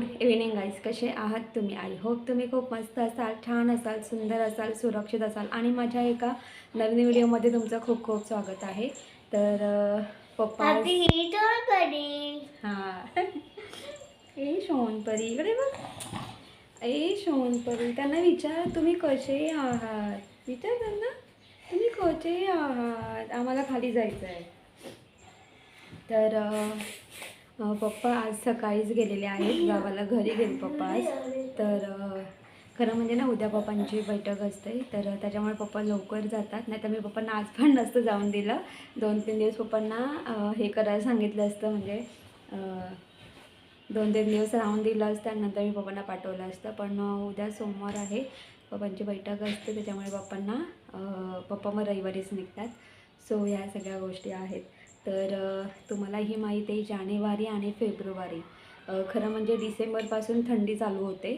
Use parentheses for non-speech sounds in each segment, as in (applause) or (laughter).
Good evening guys कसे आहात तुम्ही? आय होप तुम्ही खूप मस्त असाल छान असाल सुंदर असाल सुरक्षित असाल. आणि माझ्या एका नवीन व्हिडिओमध्ये तुमचं खूप खूप स्वागत आहे. तर पप्पा. हा. ए शोनपरी. इकडे बघ ए शोनपरी. त्यांना विचार तुम्ही कसे आहात? विचार त्यांना. तुम्ही कसे आहात? आम्हाला खाली जायचं आहे तर पप्पा आज सकाळीच गेलेले आहेत. गावाला घरी गेले पप्पा आज. तर खरं म्हणजे ना उद्या पप्पांची बैठक असते. तर त्याच्यामुळे पप्पा लवकर जातात. नाही तर मी पप्पांना आज पण नसतं जाऊन दिलं. दोन तीन दिवस पप्पांना हे करायला सांगितलं असतं. म्हणजे दोन तीन दिवस राहून दिलं असतं आणि नंतर मी पप्पांना पाठवलं असतं. पण उद्या सोमवार आहे. पप्पांची बैठक असते. त्याच्यामुळे पप्पांना पप्पा मग रविवारीच निघतात. सो ह्या सगळ्या गोष्टी आहेत. तर तुम्हाला ही माहीत आहे जानेवारी आणि फेब्रुवारी. खरं म्हणजे डिसेंबरपासून थंडी चालू होते.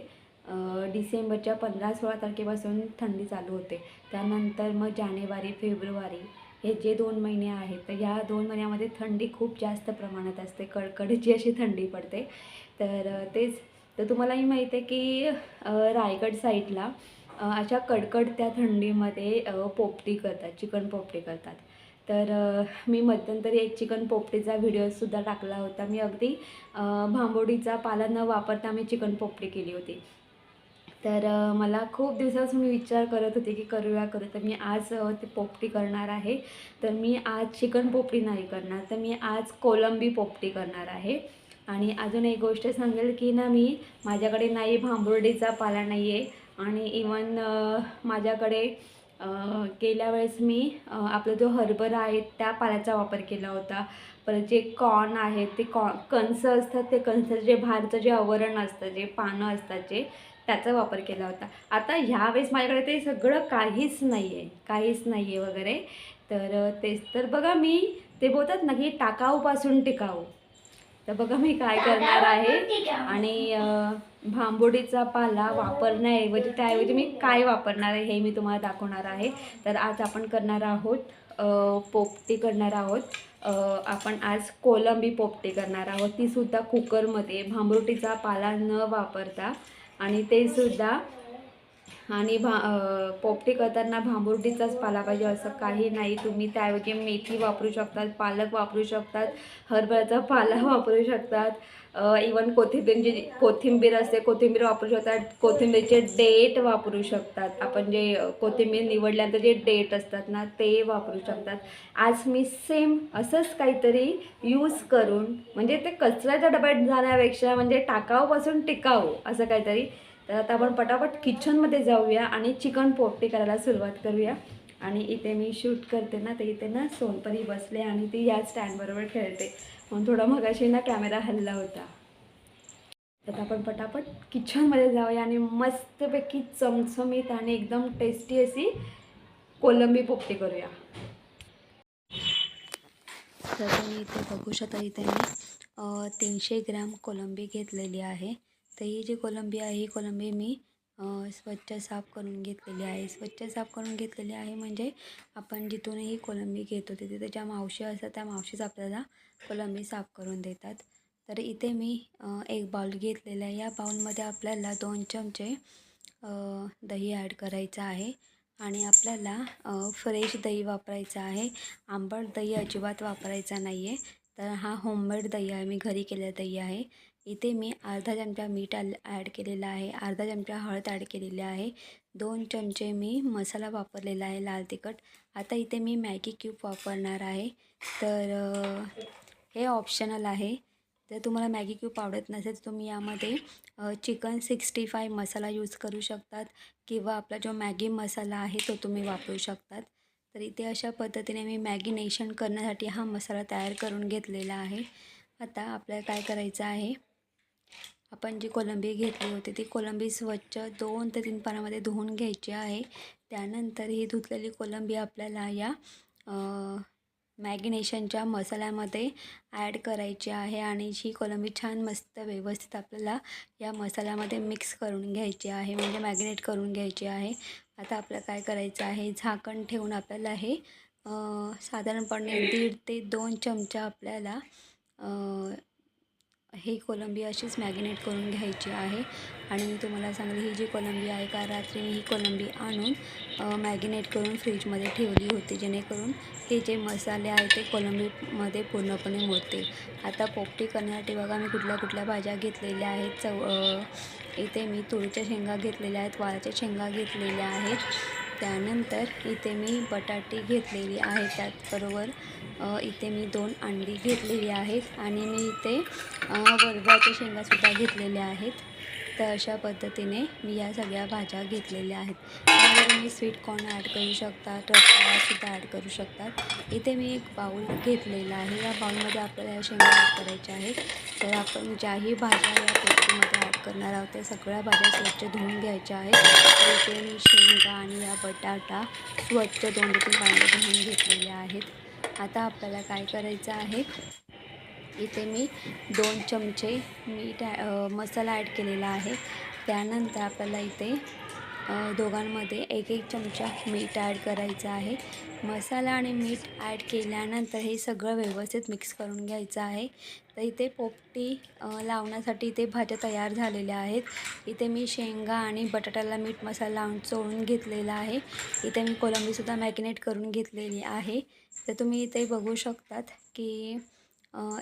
डिसेंबरच्या पंधरा सोळा तारखेपासून थंडी चालू होते. त्यानंतर मग जानेवारी फेब्रुवारी हे जे दोन महिने आहेत तर या दोन महिन्यामध्ये थंडी खूप जास्त प्रमाणात असते. कडकडीची अशी थंडी पडते. तर तेच. तर तुम्हालाही माहीत आहे की रायगड साईडला अशा अशा कडकडत्या थंडीमध्ये पोपटी करतात चिकन पोपटी करतात. तर मी मध्यंतरी एक चिकन पोपटीचा व्हिडिओसुद्धा टाकला होता. मी अगदी भांबोडीचा पाला न वापरता मी चिकन पोपटी केली होती. तर मला खूप दिवसापासून मी विचार करत होते की करूया करू तर मी आज ते पोपटी करणार आहे. तर मी आज चिकन पोपटी नाही करणार. तर मी आज कोलंबी पोपटी करणार आहे. आणि अजून एक गोष्ट सांगेल की ना मी माझ्याकडे नाही भांबुर्डीचा पाला नाही आहे आणि इवन माझ्याकडे गेल्या वेळेस मी आपला जो हरभरा आहे त्या पाल्याचा वापर केला होता. परत जे कॉर्न आहेत ते कॉ कणसं असतात ते कणसाचं जे बाहेरचं जे आवरण असतं जे पानं असतात जे त्याचा वापर केला होता. आता ह्यावेळेस माझ्याकडे ते सगळं काहीच नाही आहे काहीच नाही आहे वगैरे. तर तेच तर बघा मी ते बोलतात ना की टाकाऊपासून टिकाऊ. तर बघा मी काय करणार आहे. आणि भांबोडीचा पाला वापरण्याऐवजी त्याऐवजी मी काय वापरणार आहे हे मी तुम्हाला दाखवणार आहे. तर आज आपण करणार आहोत पोपटी करणार आहोत. आपण आज कोलंबी पोपटी करणार आहोत. तीसुद्धा कुकरमध्ये भांबरोटीचा पाला न वापरता. आणि ते सुद्धा आणि भा पोपटी करताना भांबुर्डीचाच पाला पाहिजे असं काही नाही. तुम्ही त्याऐवजी मेथी वापरू शकतात पालक वापरू शकतात हरभऱ्याचा पाला (laughs) वापरू शकतात. इवन कोथिंबीर जी कोथिंबीर असते कोथिंबीर वापरू शकतात. कोथिंबीरचे डेट वापरू शकतात. आपण जे कोथिंबीर निवडल्यानंतर जे डेट असतात ना ते वापरू शकतात. आज मी सेम असंच काहीतरी यूज करून म्हणजे ते कचऱ्याच्या डब्यात जाण्यापेक्षा म्हणजे टाकाऊपासून टिकाऊ असं काहीतरी तर आता आपण पटापट किचनमध्ये जाऊया आणि चिकन पोपटी करायला सुरुवात करूया. आणि इथे मी शूट करते ना तर इथे ना सोनपरी बसले आणि ती या स्टँडबरोबर खेळते. म्हणून थोडा मगाशी ना कॅमेरा हल्ला होता. तर आपण पटापट किचनमध्ये जाऊया आणि मस्तपैकी चमचमीत आणि एकदम टेस्टी अशी कोलंबी पोपटी करूया. तर तुम्ही इथे बघू शकता इथे मी तीनशे ग्रॅम कोलंबी घेतलेली आहे. तर ही जी कोलंबी आहे ही कोलंबी मी स्वच्छ साफ करून घेतलेली आहे. स्वच्छ साफ करून घेतलेली आहे म्हणजे आपण जिथूनही कोलंबी घेतो तिथे त्याच्या मावशी असतात त्या मावशीच आपल्याला कोलंबी साफ करून देतात. तर इथे मी एक बाउल घेतलेला आहे. या बाउलमध्ये आपल्याला दोन चमचे दही ॲड करायचं आहे आणि आपल्याला फ्रेश दही वापरायचं आहे. आंबट दही अजिबात वापरायचा नाही आहे तर हा होममेड दही आहे. मी घरी केलेला दही आहे. इथे मी अर्धा चमचा मीठ आल ॲड केलेला आहे. अर्धा चमचा हळद ॲड केलेली आहे. दोन चमचे मी मसाला वापरलेला आहे लाल तिखट. आता इथे मी मॅगी क्यूब वापरणार आहे. तर हे ऑप्शनल आहे. जर तुम्हाला मॅगी क्यूब आवडत नसेल तर तुम्ही यामध्ये chicken sixty five masala use करू शकतात किंवा आपला जो मॅगी मसाला आहे तो तुम्ही वापरू शकतात. तर इथे अशा पद्धतीने मी मॅगिनेशन करण्यासाठी हा मसाला तयार करून घेतलेला आहे. आता आपल्याला काय करायचं आहे? आपण जी कोलंबी घेतली होती ती कोलंबी स्वच्छ दोन ते तीन पाण्यामध्ये धुवून घ्यायची आहे. त्यानंतर ही धुतलेली कोलंबी आपल्याला या मॅगिनेशनच्या मसाल्यामध्ये ॲड करायची आहे आणि ही कोलंबी छान मस्त व्यवस्थित आपल्याला या मसाल्यामध्ये मिक्स करून घ्यायची आहे म्हणजे मॅगिनेट करून घ्यायची आहे. आता आपल्याला काय करायचं आहे झाकण ठेवून आपल्याला हे साधारणपणे दीड ते दोन चमचा आपल्याला ही कोलंबी अशीच मॅगिनेट करून घ्यायची आहे. आणि मी तुम्हाला सांगली ही जी कोलंबी आहे का रात्री मी ही कोलंबी आणून मॅगिनेट करून फ्रीजमध्ये ठेवली होती जेणेकरून हे जे मसाले आहे ते कोलंबीमध्ये पूर्णपणे मोडते आता पोपटी करण्यासाठी बघा मी कुठल्या कुठल्या भाज्या घेतलेल्या आहेत. चव इथे मी तुळीच्या शेंगा घेतलेल्या आहेत वाळाच्या शेंगा घेतलेल्या आहेत. त्यानंतर इथे मी बटाटी घेतलेली आहे त्याचबरोबर इथे मी दोन अंडी घेतलेली आहेत आणि मी इथे अ, शेंगासुद्धा घेतलेल्या आहेत. तर अशा पद्धतीने मी या सगळ्या भाज्या घेतलेल्या आहेत. त्यामध्ये तुम्ही स्वीट कॉर्न ॲड करू शकता रताळासुद्धा ॲड करू शकतात इथे मी एक बाऊल घेतलेला आहे. या बाऊलमध्ये आपल्याला या शेंगा ॲड करायच्या आहेत. तर आपण ज्याही भाज्या या पेस्टीमध्ये ॲड करणार आहोत त्या सगळ्या भाज्या स्वच्छ धुवून घ्यायच्या आहेत. इथे मी शेंगा आणि या बटाटा स्वच्छ दोन तीन पाण्याने धुवून घेतलेल्या आहेत. आता आपल्याला काय करायचं आहे? इथे मी दोन चमचे मीठ मसाला ॲड केलेला आहे. त्यानंतर आपल्याला इथे दोघांमध्ये एक एक चमचा मीठ ॲड करायचं आहे. मसाला आणि मीठ ॲड केल्यानंतर हे सगळं व्यवस्थित मिक्स करून घ्यायचं आहे. तर इथे पोपटी लावण्यासाठी इथे भाज्या तयार झालेल्या आहेत. इथे मी शेंगा आणि बटाट्याला मीठ मसाला लावून चोळून घेतलेला आहे. इथे मी कोलंबीसुद्धा मॅगिनेट करून घेतलेली आहे. तर तुम्ही इथे बघू शकतात की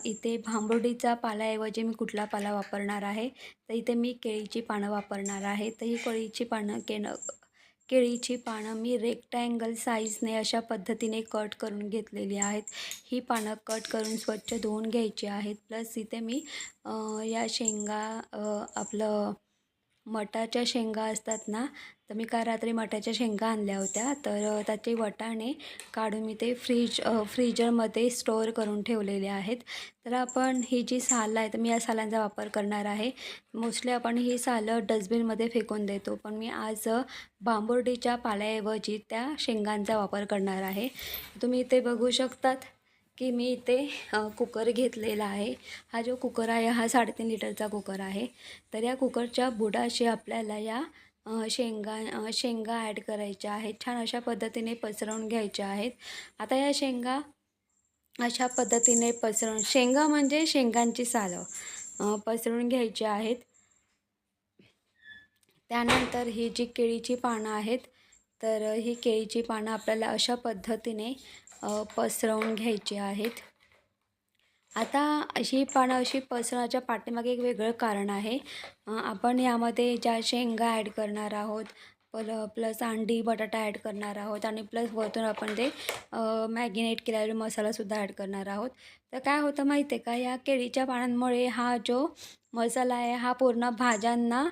इथे भांबुर्डीचा पाल्याऐवजी मी कुठला पाला वापरणार आहे? तर इथे मी केळीची पानं वापरणार आहे. तर ही केळीची पानं केन केळीची पानं मी रेक्टँगल साईजने अशा पद्धतीने कट करून घेतलेली आहेत. ही पानं कट करून स्वच्छ धुवून घ्यायची आहेत. प्लस इथे मी या शेंगा आपलं मटाच्या शेंगा असतात ना तर मी काल रात्री मठाच्या शेंगा आणल्या होत्या. तर त्याचे वटाणे काढून मी ते फ्रीज फ्रीजरमध्ये स्टोअर करून ठेवलेले आहेत. तर आपण ही जी साल आहे तर मी या सालांचा वापर करणार आहे. मोस्टली आपण ही सालं डस्टबिनमध्ये फेकून देतो. पण मी आज बांबुर्डीच्या पाल्याऐवजी त्या शेंगांचा वापर करणार आहे. तुम्ही इथे बघू शकतात की मी इथे कुकर घेतलेला आहे. हा जो कुकर आहे हा साडेतीन लिटरचा कुकर आहे. तर या कुकरच्या बुडाशी आपल्याला या शेंगा शेंगा ॲड करायच्या आहेत. छान अशा पद्धतीने पसरवून घ्यायच्या आहेत. आता या शेंगा अशा पद्धतीने पसरवून शेंगा म्हणजे शेंगांची सालं पसरून पसरवून घ्यायची आहेत. त्यानंतर ही जी केळीची पानं आहेत तर ही केळीची पानं आपल्याला अशा पद्धतीने पसरवून घ्यायची आहेत. आता अशी पानं अशी पसरण्याच्या पाठीमागे एक वेगळं कारण आहे. आपण यामध्ये ज्या शेंगा ॲड करणार आहोत पल प्लस अंडी बटाटा ॲड करणार आहोत आणि प्लस वरतून आपण ते मॅगिनेट केलेला मसालासुद्धा ॲड करणार आहोत. तर काय होतं माहिती आहे का? या केळीच्या पानांमुळे हा जो मसाला आहे हा पूर्ण भाज्यांना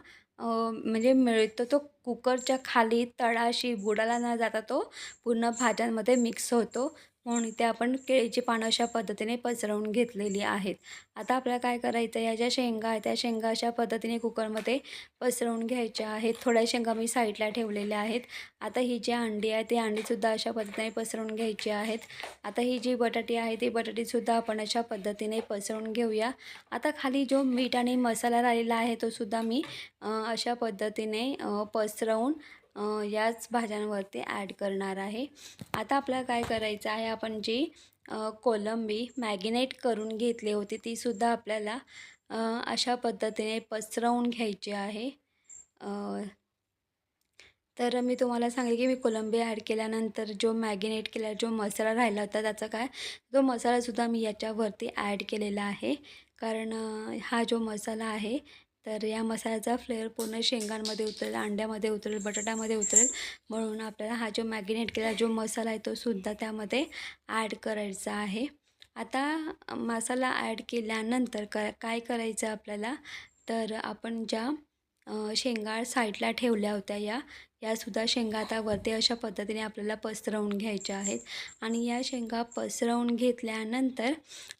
म्हणजे मिळतो तो कुकरच्या खाली तळाशी बुडाला न जाता तो पूर्ण भाज्यांमध्ये मिक्स होतो. म्हणून इथे आपण केळीची पानं अशा पद्धतीने पसरवून घेतलेली आहेत. आता आपल्याला काय करायचं या ज्या शेंगा आहेत त्या शेंगा अशा पद्धतीने कुकरमध्ये पसरवून घ्यायच्या आहेत. थोड्या शेंगा मी साईडला ठेवलेल्या आहेत. आता ही जी अंडी आहे ती अंडीसुद्धा अशा पद्धतीने पसरवून घ्यायची आहेत. आता ही जी बटाटी आहे ती बटाटीसुद्धा आपण अशा पद्धतीने पसरवून घेऊया. आता खाली जो मीठ आणि मसाला राहिलेला आहे तो सुद्धा मी अशा पद्धतीने पसरवून याच भाज्यांवरती ॲड करणार आहे. आता आपल्याला काय करायचं आहे आपण जी कोलंबी मॅगिनेट करून घेतली होती तीसुद्धा आपल्याला अशा पद्धतीने पसरवून घ्यायची आहे. तर मी तुम्हाला सांगेल की मी कोलंबी ॲड केल्यानंतर जो मॅगिनेट केला जो मसाला राहिला होता त्याचा काय तो मसालासुद्धा मी याच्यावरती ॲड केलेला आहे. कारण हा जो मसाला आहे तर या मसाल्याचा फ्लेवर पूर्ण शेंगांमध्ये उतरेल अंड्यामध्ये उतरेल बटाट्यामध्ये उतरेल. म्हणून आपल्याला हा जो मॅगिनेट केला जो मसाला आहे तो सुद्धा त्यामध्ये ॲड करायचा आहे. आता मसाला ॲड केल्यानंतर क काय करायचं आपल्याला? तर आपण ज्या शेंगा साईडला ठेवल्या होत्या या यासुद्धा शेंगा आता वरती अशा पद्धतीने आपल्याला पसरवून घ्यायच्या आहेत. आणि या शेंगा पसरवून घेतल्यानंतर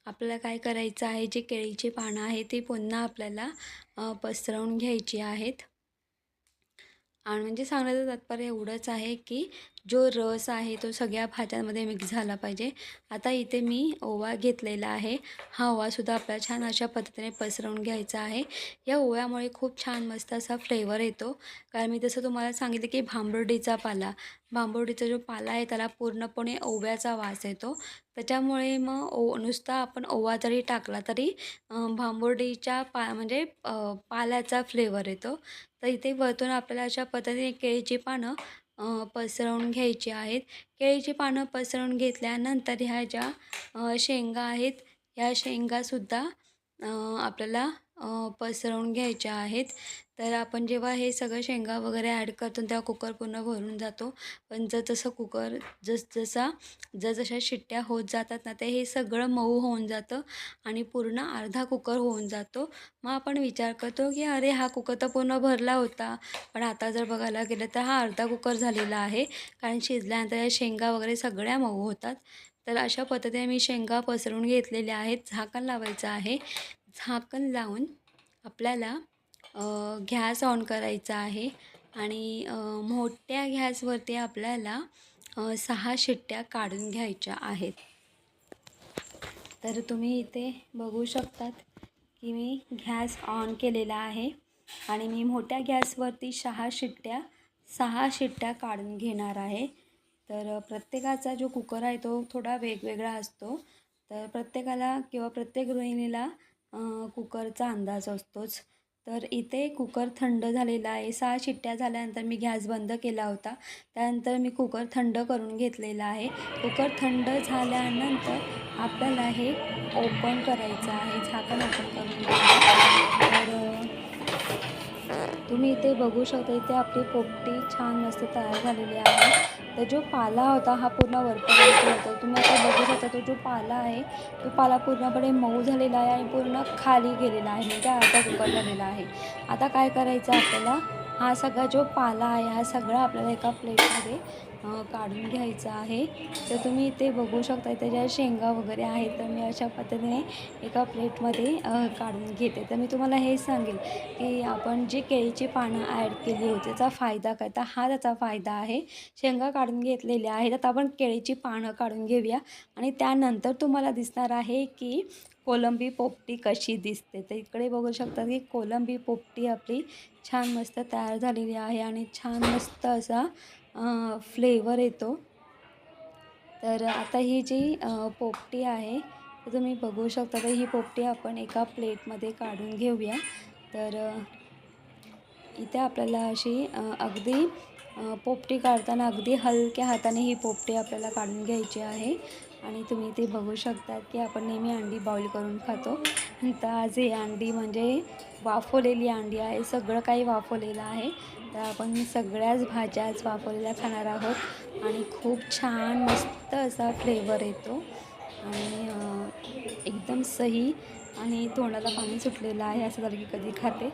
आपल्याला काय करायचं आहे? जे केळीची पानं आहे ती पुन्हा आपल्याला पसरवून घ्यायची आहेत. आणि म्हणजे सांगण्याचं तात्पर्य एवढंच आहे की जो रस आहे तो सगळ्या भाज्यांमध्ये मिक्स झाला पाहिजे. आता इथे मी ओवा घेतलेला आहे. हा ओवासुद्धा आपल्याला छान अशा पद्धतीने पसरवून घ्यायचा आहे. या ओव्यामुळे खूप छान मस्त असा फ्लेवर येतो. कारण मी जसं तुम्हाला सांगितलं की भांबर्डीचा पाला. भांबोडीचा जो पाला आहे त्याला पूर्णपणे ओव्याचा वास येतो. त्याच्यामुळे मग ओ नुसता आपण ओवा जरी टाकला तरी अं, पा म्हणजे पाल्याचा फ्लेवर येतो. तर इथे वरतून आपल्याला अशा पद्धतीने केळीची पानं पसरवून घ्यायची आहेत. केळीची पानं पसरवून घेतल्यानंतर ह्या ज्या शेंगा आहेत ह्या शेंगासुद्धा आपल्याला पसरवून घ्यायच्या आहेत. तर आपण जेव्हा हे सगळं शेंगा वगैरे ॲड करतो तेव्हा कुकर पूर्ण भरून जातो. पण जर जसं कुकर जस जसा जसजशा शिट्ट्या होत जातात ना ते हे सगळं मऊ होऊन जातं आणि पूर्ण अर्धा कुकर होऊन जातो. मग आपण विचार करतो की अरे हा कुकर तर पूर्ण भरला होता. पण आता जर बघायला गेलं तर हा अर्धा कुकर झालेला आहे. कारण शिजल्यानंतर या शेंगा वगैरे सगळ्या मऊ होतात. तर अशा पद्धतीने मी शेंगा पसरून घेतलेल्या आहेत. झाकण लावायचं आहे. झाकण लावून आपल्याला गॅस ऑन करायचा आहे आणि मोठ्या गॅसवरती आपल्याला सहा शिट्ट्या काढून घ्यायच्या आहेत. तर तुम्ही इथे बघू शकतात की मी गॅस ऑन केलेला आहे आणि मी मोठ्या गॅसवरती सहा शिट्ट्या सहा शिट्ट्या काढून घेणार आहे. तर प्रत्येकाचा जो कुकर आहे तो थोडा वेगवेगळा असतो. तर प्रत्येकाला किंवा प्रत्येक गृहिणीला कुकरचा अंदाज असतोच. तर इथे कुकर थंड झालेला आहे. सहा शिट्ट्या झाल्यानंतर मी गॅस बंद केला होता. त्यानंतर मी कुकर थंड करून घेतलेला आहे. कुकर थंड झाल्यानंतर आपल्याला हे ओपन करायचं आहे. झाकण ओपन करून तर तुम्ही इथे बघू शकता इथे आपली पोपटी छान मस्त तयार झालेली आहे. तर जो पाला होता हा पूर्ण वरपर्यंत होता. तुम्ही आता बघू शकता तो जो पाला आहे तो पाला पूर्णपणे मऊ झालेला आहे आणि पूर्ण खाली गेलेला आहे. म्हणजे अर्धा उकडलेला झालेला आहे. आता काय करायचं आपल्याला? हा सगळा जो पाला आहे हा सगळा आपल्याला एका प्लेटमध्ये काढून घ्यायचा आहे. तर तुम्ही इथे बघू शकता त्याच्या शेंगा वगैरे आहेत तर मी अशा पद्धतीने एका प्लेटमध्ये काढून घेते. तर मी तुम्हाला हे सांगेल की आपण जी केळीची पानं ॲड केली होती त्याचा फायदा काय? तर हा त्याचा फायदा आहे. शेंगा काढून घेतलेल्या आहेत. आता आपण केळीची पानं काढून घेऊया. आणि त्यानंतर तुम्हाला दिसणार आहे की कोलंबी पोपटी कशी दिसते. तर इकडे बघू शकता की कोलंबी पोपटी आपली छान मस्त तयार झालेली आहे. आणि छान मस्त असा फ्लेवर येतो. तर आता ही जी पोपटी आहे तर तुम्ही बघू शकता. तर ही पोपटी आपण एका प्लेटमध्ये काढून घेऊया. तर इथे आपल्याला अशी अगदी पोपटी काढताना अगदी हलक्या हाताने ही पोपटी आपल्याला काढून घ्यायची आहे. आणि तुम्ही ते बघू शकतात की आपण नेहमी अंडी बॉईल करून खातो. तर आज ही अंडी म्हणजे वाफवलेली अंडी आहे सगळं काही वाफवलेलं आहे. तर आपण सगळ्याच भाज्याच वाफवलेल्या खाणार आहोत आणि खूप छान मस्त असा फ्लेवर येतो. आणि एकदम सही आणि तोंडाला पाणी सुटलेलं आहे असं झालं की कधी खाते.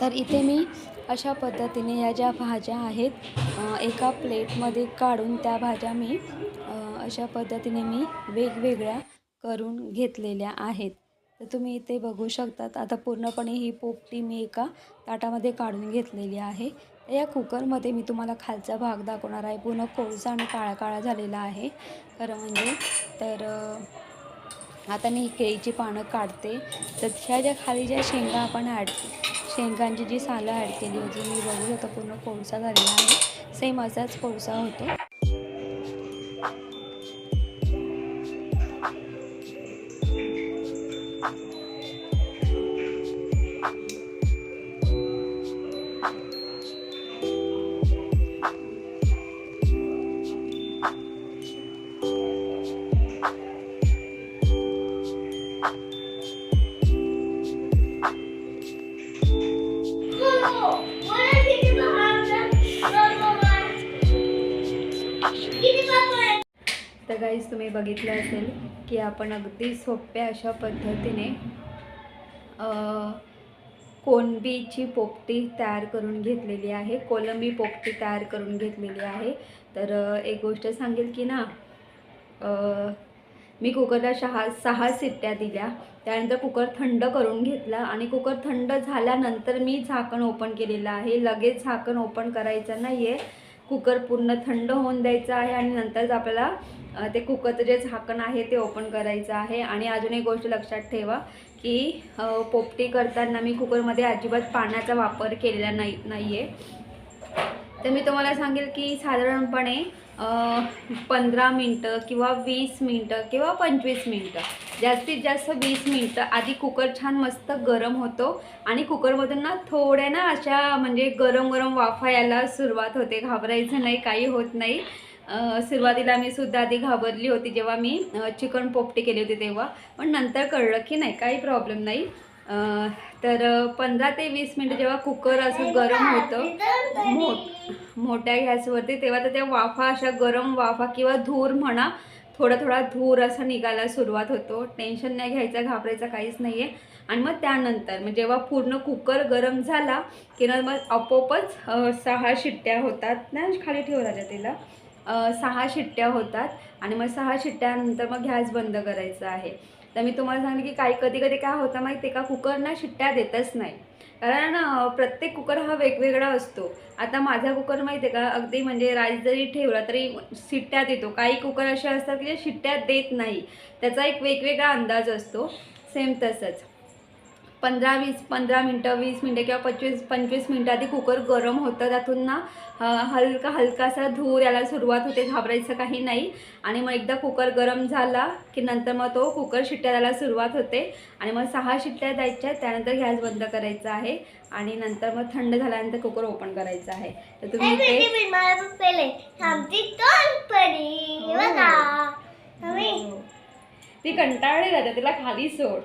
तर इथे मी अशा पद्धतीने या ज्या भाज्या आहेत एका प्लेटमध्ये काढून त्या भाज्या मी अशा पद्धतीने मी वेगवेगळ्या करून घेतलेल्या आहेत. तर तुम्ही इथे बघू शकतात. आता पूर्णपणे ही पोपटी मी एका ताटामध्ये काढून घेतलेली आहे. या कुकरमध्ये मी तुम्हाला खालचा भाग दाखवणार आहे. पूर्ण कोळसा आणि काळा काळा झालेला आहे. खरं म्हणजे तर आता मी केळीची पानं काढते. तर ह्या ज्या खाली ज्या शेंगा आपण ॲड शेंगांची जी सालं ॲड केली होती मी बघू शकतो पूर्ण कोळसा झालेला आहे. सेम असाच कोळसा होतो. गाईज तुम्ही बघितलं असेल की आपण अगदी सोप्या अशा पद्धतीने अ, कोलंबीची पोपटी तयार करून घेतलेली आहे कोलंबी पोपटी तयार करून घेतलेली आहे. तर एक गोष्ट सांगेल की ना मी कुकरला सहा सहा शिट्ट्या दिल्या. त्यानंतर कुकर थंड करून घेतला आणि कुकर थंड झाल्यानंतर मी झाकण ओपन केलेलं आहे. लगेच झाकण ओपन करायचं नाही आहे कुकर पूर्ण थंड होऊन द्यायचं आहे आणि नंतरच आपल्याला ते कुकरचं जे झाकण आहे ते ओपन करायचं आहे. आणि अजून एक गोष्ट लक्षात ठेवा की पोपटी करताना मी कुकरमध्ये अजिबात पाण्याचा वापर केलेला नाही नाही आहे तर मी तुम्हाला सांगेल की साधारणपणे पंधरा मिनटं किंवा वीस मिनटं किंवा पंचवीस मिनटं जास्तीत जास्त वीस मिनटं आधी कुकर छान मस्त गरम होतो. आणि कुकरमधून ना थोड्या ना अशा म्हणजे गरम गरम वाफा यायला सुरुवात होते. घाबरायचं नाही काही होत नाही. सुरुवातीला मी सुद्धा आधी घाबरली होती जेव्हा मी चिकन पोपटी केली होती तेव्हा. पण नंतर कळलं की नाही काही प्रॉब्लेम नाही. तर पंधरा ते वीस मिनटं जेव्हा कुकर असं गरम होतं मोठ मोठ्या गॅसवरती तेव्हा तर त्या वाफा अशा गरम वाफा किंवा धूर म्हणा थोडा थोडा धूर असा निघायला सुरुवात होतो. टेन्शन नाही घ्यायचं घाबरायचं काहीच नाही आहे आणि मग त्यानंतर मग जेव्हा पूर्ण कुकर गरम झाला की न मग आपोआपच सहा शिट्ट्या होतात ना खाली ठेवला राजा तिला. सहा शिट्ट्या होतात आणि मग सहा शिट्ट्यानंतर मग गॅस बंद करायचा आहे. तर मी तुम्हाला सांगते की काही कधी कधी काय होतं माहिती आहे का? कुकरना शिट्ट्या देतच नाही. कारण प्रत्येक कुकर हा वेगवेगळा असतो. आता माझा कुकर माहिती आहे का? अगदी म्हणजे राईस जरी ठेवला तरी शिट्ट्या देतो. काही कुकर असे असतात की जे शिट्ट्या देत नाही. त्याचा एक वेगवेगळा अंदाज असतो. सेम तसंच. पंधरा वीस पंधरा मिनटं वीस मिनटं किंवा पंचवीस पंचवीस मिनटं आधी कुकर गरम होतं. त्यातून ना हलका हलकासा धूर याला सुरुवात होते घाबरायचं काही नाही. आणि मग एकदा कुकर गरम झाला की नंतर मग तो कुकर शिट्ट्या द्यायला सुरुवात होते. आणि मग सहा शिट्ट्या द्यायच्या त्यानंतर गॅस बंद करायचा आहे. आणि नंतर मग थंड झाल्यानंतर कुकर ओपन करायचं आहे. तर तुम्ही ते हो. हो. ती कंटाळली जाते तिला खाली सोड.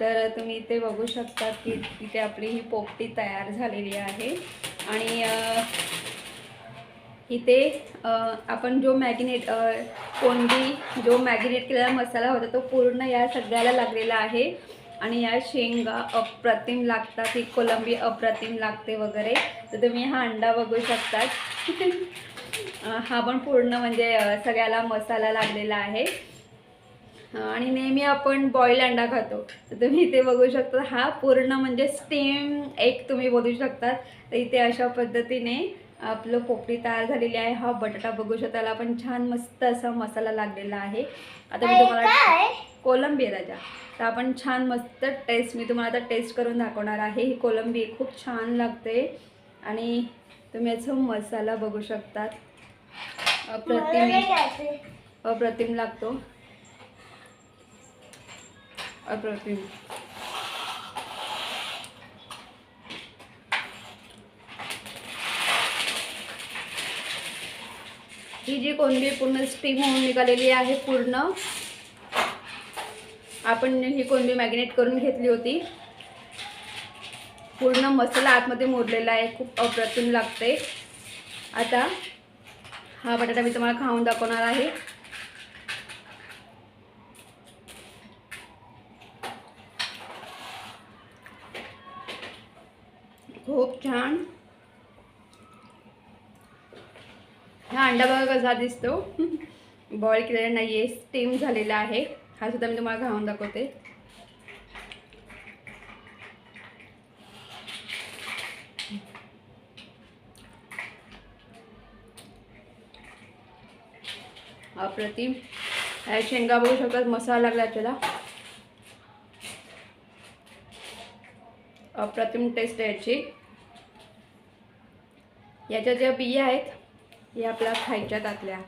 तर तुम्ही इथे बघू शकता की इथे आपली ही पोपटी तयार झालेली आहे. आणि इथे आपण जो मॅगिनेट कोंडी जो मॅगिनेट केलेला मसाला होता तो पूर्ण या सगळ्याला लागलेला आहे. आणि या शेंगा अप्रतिम लागतात ही कोलंबी अप्रतिम लागते वगैरे. तर तुम्ही हा अंडा बघू शकतात. (laughs) हा पण पूर्ण म्हणजे सगळ्याला मसाला लागलेला आहे. आणि नेहमी आपण बॉईल अंडा खातो. तर तुम्ही इथे बघू शकता हा पूर्ण म्हणजे स्टीम एक तुम्ही बघू शकता. तर इथे अशा पद्धतीने आपलं पोपटी तयार झालेली आहे. हा बटाटा बघू शकता त्याला पण छान मस्त असा मसाला लागलेला आहे. आता मी तुम्हाला कोलंबी राजा तर आपण छान मस्त टेस्ट मी तुम्हाला आता टेस्ट करून दाखवणार आहे. ही कोलंबी खूप छान लागते. आणि तुम्ही याचा मसाला बघू शकतात खायचं. अप्रतिम लागतो. अप्रतिम. ही जी कोंबडी पूर्ण स्टीम होऊन निघालेली आहे पूर्ण आपण ही कोंबडी मॅग्नेट करून घेतली होती. पूर्ण मसाला आतमध्ये मोडलेला आहे खूप अप्रतिम लागते. आता हा बटाटा मी तुम्हाला खाऊन दाखवणार आहे. खूप छान. हा अंडा बघा कसा दिसतो. बॉईल केलेला नाही आहे स्टीम झालेला आहे. हा सुद्धा मी तुम्हाला घालून दाखवते. अप्रतिम. शेंगा बघू शकतात मसाला लागला त्याला. अप्रतिम टेस्ट आहे याची. याच्या ज्या बिया आहेत या आपल्या खायच्या तातल्या.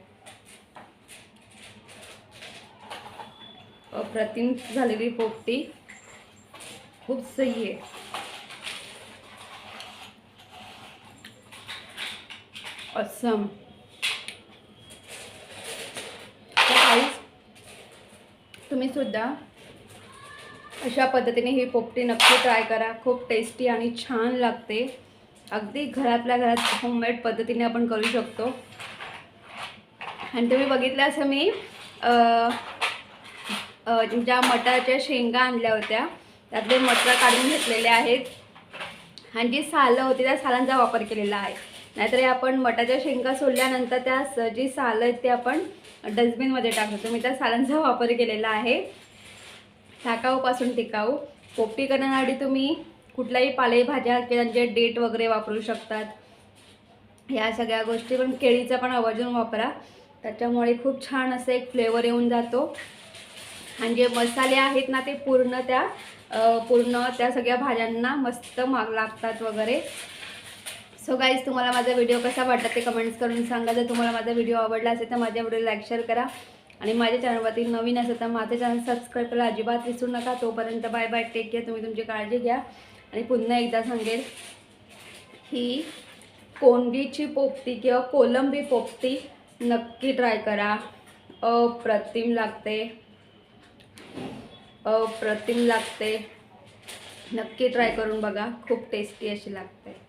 अप्रतिम झालेली पोपटी खूप सही आहे. असम. तुम्ही सुद्धा अशा पद्धतीने ही पोपटी नक्की ट्राय करा. खूप टेस्टी आणि छान लागते. अगदी घरातल्या घरात होममेड पद्धतीने आपण करू शकतो. आणि तुम्ही बघितलं असं मी ज्या मटाच्या शेंगा आणल्या होत्या त्यातले मटर काढून घेतलेले आहेत. आणि जी सालं होती त्या सालांचा वापर केलेला आहे. नाहीतर आपण मटाच्या शेंगा सोडल्यानंतर त्या स- जी सालं आहेत ते आपण डस्टबिनमध्ये टाकतो. मी त्या सालांचा (laughs) वापर केलेला आहे. टाकाऊपासून टिकाऊ. पोपटी करण्यासाठी तुम्ही कुठल्याही पालेभाज्या किंवा त्यांचे डेट वगैरे वापरू शकतात. या सगळ्या गोष्टी पण केळीचा पण आवर्जून वापरा. त्याच्यामुळे खूप छान असं एक फ्लेवर येऊन जातो. आणि जे मसाले आहेत ना ते पूर्ण त्या पूर्ण त्या सगळ्या भाज्यांना मस्त माग लागतात वगैरे. सो गाईज तुम्हाला माझा व्हिडिओ कसा वाटला ते कमेंट्स करून सांगा. जर तुम्हाला माझा व्हिडिओ आवडला असेल तर माझ्या व्हिडिओ लाईक शेअर करा. आणि माझ्या चॅनलवरती नवीन असेल तर माझे चॅनल सबस्क्राईब करायला अजिबात विसरू नका. तोपर्यंत बाय बाय टेक केअर तुम्ही तुमची काळजी घ्या. आणि पुन्हा एकदा सांगेल ही कोंडीची पोपती किंवा कोलंबी पोपती नक्की ट्राय करा. अप्रतिम लागते. अप्रतिम लागते. नक्की ट्राय करून बघा. खूप टेस्टी अशी लागते.